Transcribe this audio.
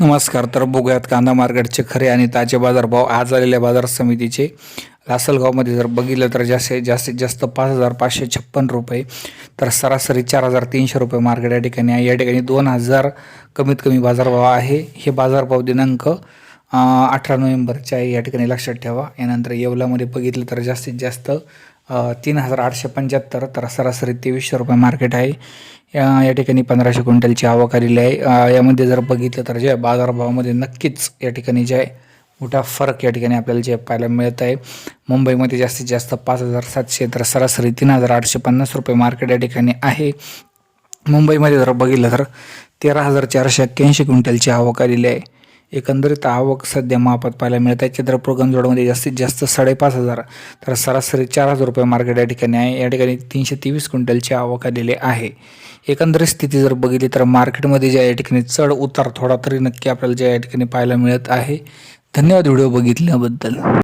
नमस्कार तर बघूयात कांदा मार्केटचे खरे आणि ताजे बाजारभाव. आज आलेल्या बाजार समितीचे लासलगावमध्ये जर बघितलं तर जास्तीत जास्तीत जास्त पाच हजार पाचशे छप्पन रुपये तर सरासरी चार हजार तीनशे रुपये मार्केट या ठिकाणी आहे. या ठिकाणी दोन हजार कमीत कमी बाजारभाव आहे. हे बाजारभाव दिनांक अठरा नोव्हेंबरचे आहे. या ठिकाणी लक्षात ठेवा. यानंतर येवलामध्ये बघितलं तर जास्तीत जास्त तीन हजार आठशे पंच्याहत्तर तर सरासरी तेवीसशे रुपये मार्केट आहे. या या ठिकाणी पंधराशे क्विंटलची आवक आलेली आहे. यामध्ये जर बघितलं तर जे बाजारभावामध्ये नक्कीच या ठिकाणी जे आहे मोठा फरक या ठिकाणी आपल्याला जे पाहायला मिळत आहे. मुंबईमध्ये जास्तीत जास्त पाच हजार सातशे तर सरासरी तीन हजार आठशे पन्नास रुपये मार्केट या ठिकाणी आहे. मुंबईमध्ये जर बघितलं तर तेरा हजार चारशे एक्क्याऐंशी क्विंटलची आवक आलेली आहे. एकंदरीत आवक सध्या मापात पाहायला मिळत आहे. चंद्रपूर गंजोडमध्ये जास्तीत जास्त साडेपाच हजार तर सरासरी चार हजार रुपये मार्केट या ठिकाणी आहे. या ठिकाणी तीनशे तेवीस क्विंटलची आवक आलेली आहे. एकंदरीत स्थिती जर बघितली तर मार्केटमध्ये ज्या या ठिकाणी चढ उतार थोडा तरी नक्की आपल्याला ज्या या ठिकाणी पाहायला मिळत आहे. धन्यवाद व्हिडिओ बघितल्याबद्दल.